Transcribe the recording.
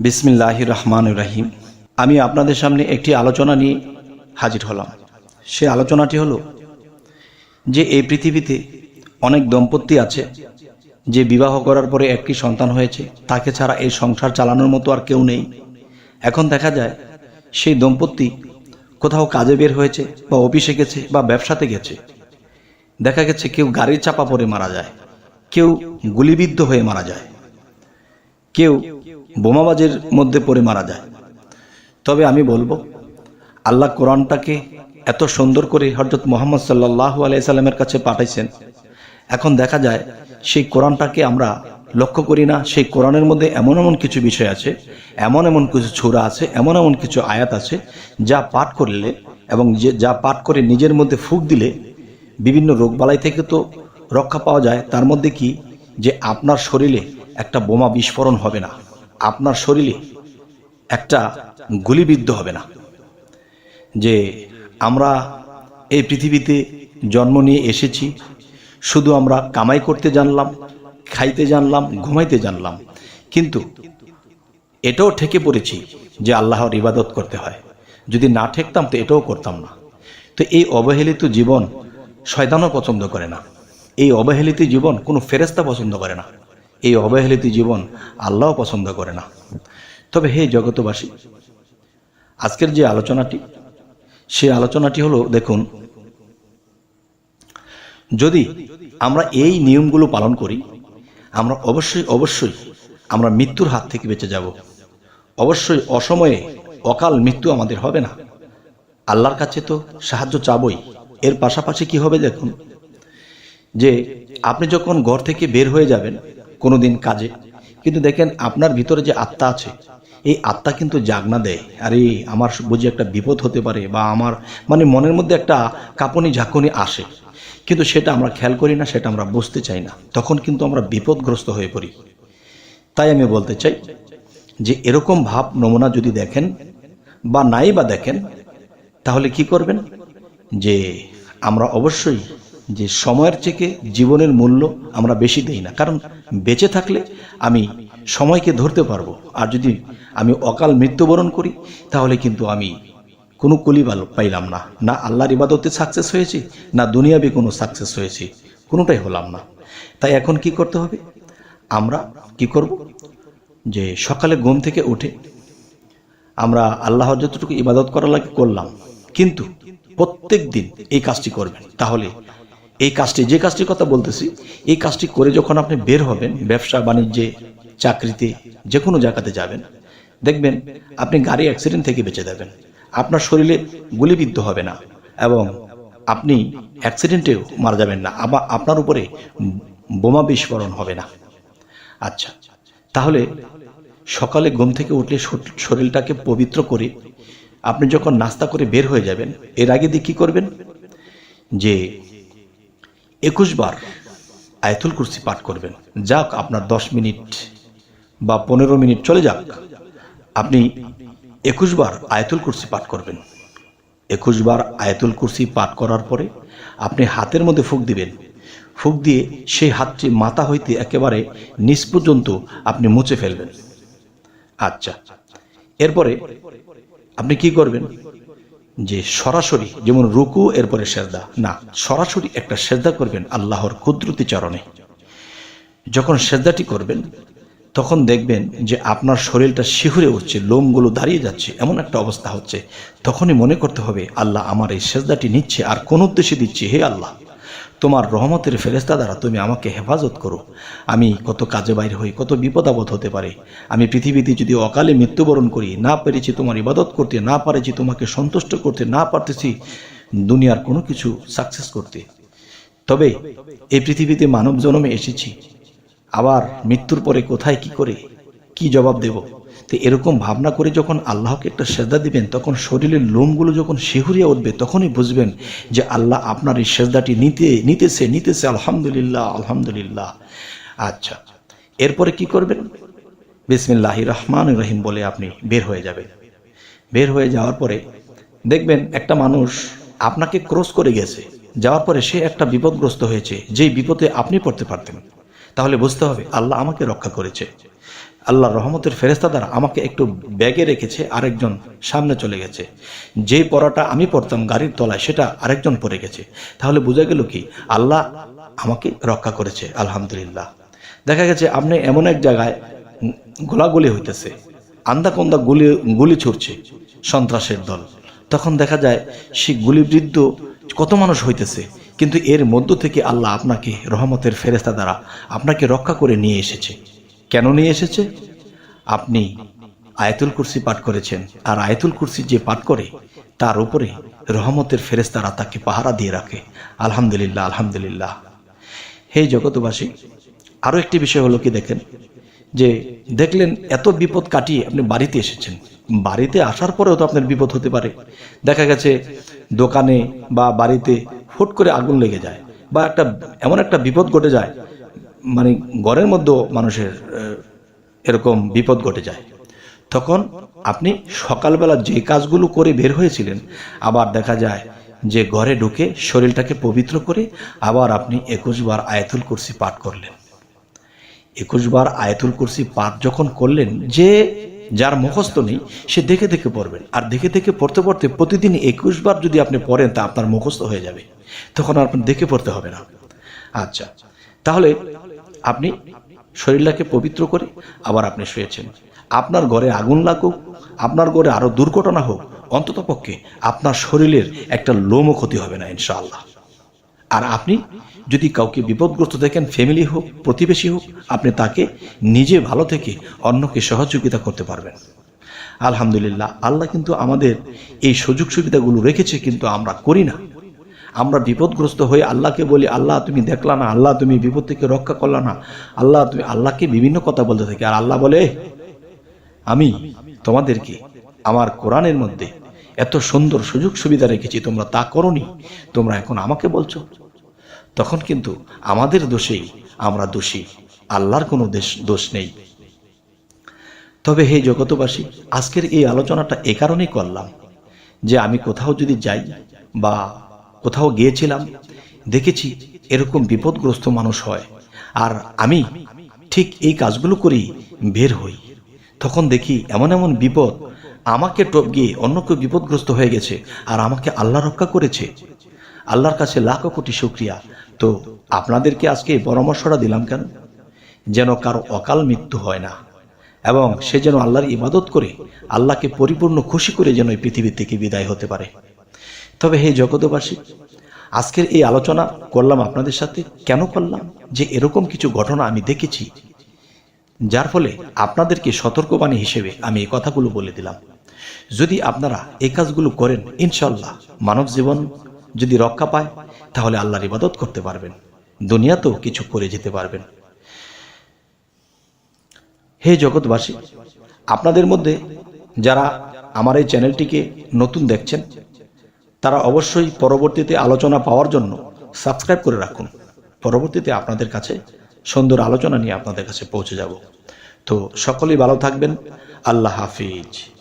বিসমিল্লাহ রহমান রাহিম। আমি আপনাদের সামনে একটি আলোচনা নিয়ে হাজির হলাম। সে আলোচনাটি হলো যে এই পৃথিবীতে অনেক দম্পতি আছে যে বিবাহ করার পরে একটি সন্তান হয়েছে, তাকে ছাড়া এই সংসার চালানোর মতো আর কেউ নেই। এখন দেখা যায় সেই দম্পতি কোথাও কাজে বের হয়েছে বা অফিসে গেছে বা ব্যবসাতে গেছে। দেখা গেছে কেউ গাড়ির চাপা পড়ে মারা যায়, কেউ গুলিবিদ্ধ হয়ে মারা যায়, কেউ বোমাবাজের মধ্যে পড়ে মারা যায়। তবে আমি বলব, আল্লাহ কোরআনটাকে এত সুন্দর করে হজরত মোহাম্মদ সাল্লাহ আলাইসাল্লামের কাছে পাঠাইছেন। এখন দেখা যায়, সেই কোরআনটাকে আমরা লক্ষ্য করি না। সেই কোরআনের মধ্যে এমন এমন কিছু বিষয় আছে, এমন এমন কিছু ছোড়া আছে, এমন এমন কিছু আয়াত আছে, যা পাঠ করলে এবং যে, যা পাঠ করে নিজের মধ্যে ফুক দিলে বিভিন্ন রোগবালাই থেকে তো রক্ষা পাওয়া যায়। তার মধ্যে কি? যে আপনার শরীরে একটা বোমা বিস্ফোরণ হবে না। আপনার শরীরে একটা গুলিবিদ্ধ হবে না। যে আমরা এই পৃথিবীতে জন্ম নিয়ে এসেছি, শুধু আমরা কামাই করতে জানলাম, খাইতে জানলাম, ঘুমাইতে জানলাম, কিন্তু এটাও ঠেকে পড়েছি যে আল্লাহর ইবাদত করতে হয়। যদি না ঠেকতাম তো এটাও করতাম না। তো এই অবহেলিত জীবন শয়তানও পছন্দ করে না। এই অবহেলিত জীবন কোনো ফেরেস্তা পছন্দ করে না। এই অবহেলিত জীবন আল্লাহও পছন্দ করে না। তবে হে জগতবাসী আজকের যে আলোচনাটি, সেই আলোচনাটি হলো, দেখুন, যদি আমরা এই নিয়মগুলো পালন করি, আমরা অবশ্যই অবশ্যই আমরা মৃত্যুর হাত থেকে বেঁচে যাব। অবশ্যই অসময়ে অকাল মৃত্যু আমাদের হবে না। আল্লাহর কাছে তো সাহায্য চাবই। এর পাশাপাশি কি হবে, দেখুন, যে আপনি যখন ঘর থেকে বের হয়ে যাবেন কোনো দিন কাজে। কিন্তু দেখেন, আপনার ভিতরে যে আত্মা আছে, এই আত্মা কিন্তু জাগনা দেয়। আরে, আমার বুঝি একটা বিপদ হতে পারে বা আমার মানে মনের মধ্যে একটা কাঁপনি ঝাঁকুনি আসে। কিন্তু সেটা আমরা খেয়াল করি না, সেটা আমরা বুঝতে চাই না। তখন কিন্তু আমরা বিপদগ্রস্ত হয়ে পড়ি। তাই আমি বলতে চাই যে, এরকম ভাব নমুনা যদি দেখেন বা নাই বা দেখেন, তাহলে কি করবেন? যে, আমরা অবশ্যই যে সময়ের থেকে জীবনের মূল্য আমরা বেশি দেই না। কারণ বেঁচে থাকলে আমি সময়কে ধরতে পারব। আর যদি আমি অকাল মৃত্যুবরণ করি, তাহলে কিন্তু আমি কোনো কুলি পাইলাম না। না আল্লাহর ইবাদতে সাকসেস হয়েছি, না দুনিয়াবি কোনো সাকসেস হয়েছি। কোনোটাই হলাম না। তাই এখন কি করতে হবে? আমরা কি করব? যে সকালে ঘুম থেকে উঠে আমরা আল্লাহ যতটুকু ইবাদত করা লাগে করলাম। কিন্তু প্রত্যেক দিন এই কাজটি করবেন। তাহলে এই কাজটি, যে কাজটির কথা বলতেছি, এই কাজটি করে যখন আপনি বের হবেন, ব্যবসা, বাণিজ্যে, চাকরিতে, যে কোনো জায়গাতে যাবেন, দেখবেন আপনি গাড়ি অ্যাক্সিডেন্ট থেকে বেঁচে যাবেন। আপনার শরীরে গুলিবিদ্ধ হবে না এবং আপনি অ্যাক্সিডেন্টেও মারা যাবেন না। আবার আপনার উপরে বোমা বিস্ফোরণ হবে না। আচ্ছা তাহলে সকালে ঘুম থেকে উঠলে শরীরটাকে পবিত্র করে আপনি যখন নাস্তা করে বের হয়ে যাবেন, এর আগে দিয়ে কী করবেন? যে একুশ বার আয়তুল কুরসি পাঠ করবেন। যাক, আপনার দশ মিনিট বা পনেরো মিনিট চলে যাক। আপনি একুশ বার আয়তুল কুরসি পাঠ করবেন। একুশ বার আয়তুল কুরসি পাঠ করার পরে আপনি হাতের মধ্যে ফুক দিবেন। ফুক দিয়ে সেই হাতটি মাথা হইতে একেবারে নিচ পর্যন্ত আপনি মুছে ফেলবেন। আচ্ছা এরপরে আপনি কি করবেন? যে সরাসরি যেমন রুকু, এরপরে সেজদা। না, সরাসরি একটা সেজদা করবেন আল্লাহর কুদরতি চরণে। যখন সেজদাটি করবেন, তখন দেখবেন যে আপনার শরীরটা শিহুরে উঠছে, লোমগুলো দাঁড়িয়ে যাচ্ছে, এমন একটা অবস্থা হচ্ছে। তখনই মনে করতে হবে, আল্লাহ আমার এই সেজদাটি নিচ্ছে, আর কোন উদ্দেশ্যে দিচ্ছে? হে আল্লাহ। তোমার রহমতের ফেরেস্তা দ্বারা তুমি আমাকে হেফাজত করো। আমি কত কাজে বাইরে হই, কত বিপদ আপদ হতে পারে। আমি পৃথিবীতে যদি অকালে মৃত্যুবরণ করি, না পেরেছি তোমার ইবাদত করতে, না পারেছি তোমাকে সন্তুষ্ট করতে, না পারতেছি দুনিয়ার কোনো কিছু সাকসেস করতে। তবে এই পৃথিবীতে মানব জন্মে এসেছি। আবার মৃত্যুর পরে কোথায় কি করে? কি জবাব দেব? তো এরকম ভাবনা করে যখন আল্লাহকে একটা সেজদা দিবেন, তখন শরীরের লোমগুলো যখন শিহুরিয়া উঠবে, তখনই বুঝবেন যে আল্লাহ আপনার এই সেজদাটি নিতে, নিতেছে নিতেছে, আলহামদুলিল্লাহ আলহামদুলিল্লাহ। আচ্ছা এরপরে কি করবেন? বিসমিল্লাহ রহমান রহিম বলে আপনি বের হয়ে যাবেন। বের হয়ে যাওয়ার পরে দেখবেন একটা মানুষ আপনাকে ক্রস করে গেছে। যাওয়ার পরে সে একটা বিপদগ্রস্ত হয়েছে, যেই বিপদে আপনি পড়তে পারতেন। তাহলে বুঝতে হবে, আল্লাহ আমাকে রক্ষা করেছে। আল্লাহর রহমতের ফেরেস্তা দ্বারা আমাকে একটু ব্যাগে রেখেছে, আরেকজন সামনে চলে গেছে। যেই পড়াটা আমি পড়তাম গাড়ির তলায়, সেটা আরেকজন পড়ে গেছে। তাহলে বোঝা গেল কি? আল্লাহ আমাকে রক্ষা করেছে, আলহামদুলিল্লাহ। দেখা গেছে আপনি এমন এক জায়গায় গোলাগুলি হইতেছে আন্দা কন্দা গুলি গুলি ছুটছে সন্ত্রাসের দল। তখন দেখা যায় সে গুলিবৃদ্ধ কত মানুষ হইতেছে, কিন্তু এর মধ্য থেকে আল্লাহ আপনাকে রহমতের ফেরেস্তা দ্বারা আপনাকে রক্ষা করে নিয়ে এসেছে। কেন নিয়ে এসেছে? আপনি আয়াতুল কুরসি পাঠ করেছেন। আর আয়াতুল কুরসি যে পাঠ করে, তার উপরে রহমতের ফেরেস্তারা তাকে পাহারা দিয়ে রাখে। আলহামদুলিল্লাহ আলহামদুলিল্লাহ। হে জগতবাসী আরও একটি বিষয় হলো কি দেখেন? যে দেখলেন এত বিপদ কাটিয়ে আপনি বাড়িতে এসেছেন। বাড়িতে আসার পরেও তো আপনার বিপদ হতে পারে। দেখা গেছে দোকানে বা বাড়িতে ফুট করে আগুন লেগে যায় বা একটা, এমন একটা বিপদ ঘটে যায় মানে ঘরের মধ্যেও মানুষের এরকম বিপদ ঘটে যায়। তখন আপনি সকালবেলা যে কাজগুলো করে বের হয়েছিলেন, আবার দেখা যায় যে ঘরে ঢুকে শরীরটাকে পবিত্র করে আবার আপনি একুশ বার আয়াতুল কুরসি পাঠ করলেন। একুশ বার আয়াতুল কুরসি পাঠ যখন করলেন, যে যার মুখস্থ নেই, সে দেখে দেখে পড়বেন। আর দেখে দেখে পড়তে পড়তে প্রতিদিন একুশ বার যদি আপনি পড়েন, তা আপনার মুখস্থ হয়ে যাবে। তখন আপনার দেখে পড়তে হবে না। আচ্ছা তাহলে আপনি শরীরটাকে পবিত্র করে আবার আপনি শুয়েছেন। আপনার ঘরে আগুন লাগুক, আপনার ঘরে আরও দুর্ঘটনা হোক, অন্তত পক্ষে আপনার শরীরের একটা লোমও ক্ষতি হবে না, ইনশাআল্লাহ। আর আপনি যদি কাউকে বিপদগ্রস্ত দেখেন ফ্যামিলি হোক, প্রতিবেশী হোক, আপনি তাকে নিজে ভালো থেকে অন্যকে সহযোগিতা করতে পারবেন। আলহামদুলিল্লাহ, আল্লাহ কিন্তু আমাদের এই সুযোগ সুবিধাগুলো রেখেছে, কিন্তু আমরা করি না। আমরা বিপদগ্রস্ত হয়ে আল্লাহকে বলি, আল্লাহ, তুমি দেখলা না? আল্লাহ, তুমি বিপদ থেকে রক্ষা করলা না? আল্লাহ, তুমি, আল্লাহকে বিভিন্ন কথা বলতে থাকি। আর আল্লাহ বলে, আমি তোমাদেরকে আমার কোরআনের মধ্যে এত সুন্দর সুযোগ সুবিধা রেখেছি, তোমরা তা করনি, তোমরা এখন আমাকে বলছো। তখন কিন্তু আমাদের দোষেই আমরা দোষী, আল্লাহর কোনো দোষ নেই। তবে হে জগতবাসী আজকের এই আলোচনাটা এ কারণেই করলাম যে আমি কোথাও যদি যাই বা কোথাও গিয়েছিলাম, দেখেছি এরকম বিপদগ্রস্ত মানুষ হয়। আর আমি ঠিক এই কাজগুলো করেই বের হই। তখন দেখি এমন এমন বিপদ আমাকে টপ গিয়ে অন্য কেউ বিপদগ্রস্ত হয়ে গেছে আর আমাকে আল্লাহ রক্ষা করেছে। আল্লাহর কাছে লাখো কোটি শুক্রিয়া। তো আপনাদেরকে আজকে পরামর্শটা দিলাম কেন? যেন কারও অকাল মৃত্যু হয় না এবং সে যেন আল্লাহর ইবাদত করে আল্লাহকে পরিপূর্ণ খুশি করে যেন এই পৃথিবী থেকে বিদায় হতে পারে। তবে হে জগতবাসী আজকের এই আলোচনা করলাম আপনাদের সাথে। কেন করলাম? যে এরকম কিছু ঘটনা আমি দেখেছি, যার ফলে আপনাদেরকে সতর্কবাণী হিসেবে আমি এই কথাগুলো বলে দিলাম। যদি আপনারা এই কাজগুলো করেন ইনশাল্লাহ মানব জীবন যদি রক্ষা পায়, তাহলে আল্লাহর ইবাদত করতে পারবেন, দুনিয়াতেও কিছু করে যেতে পারবেন। হে জগৎবাসী, আপনাদের মধ্যে যারা আমার এই চ্যানেলটিকে নতুন দেখছেন তারা অবশ্যই পরবর্তীতে আলোচনা পাওয়ার জন্য সাবস্ক্রাইব করে রাখুন। পরবর্তীতে আপনাদের কাছে সুন্দর আলোচনা নিয়ে আপনাদের কাছে পৌঁছে যাব। তো সকলেই ভালো থাকবেন। আল্লাহ হাফিজ।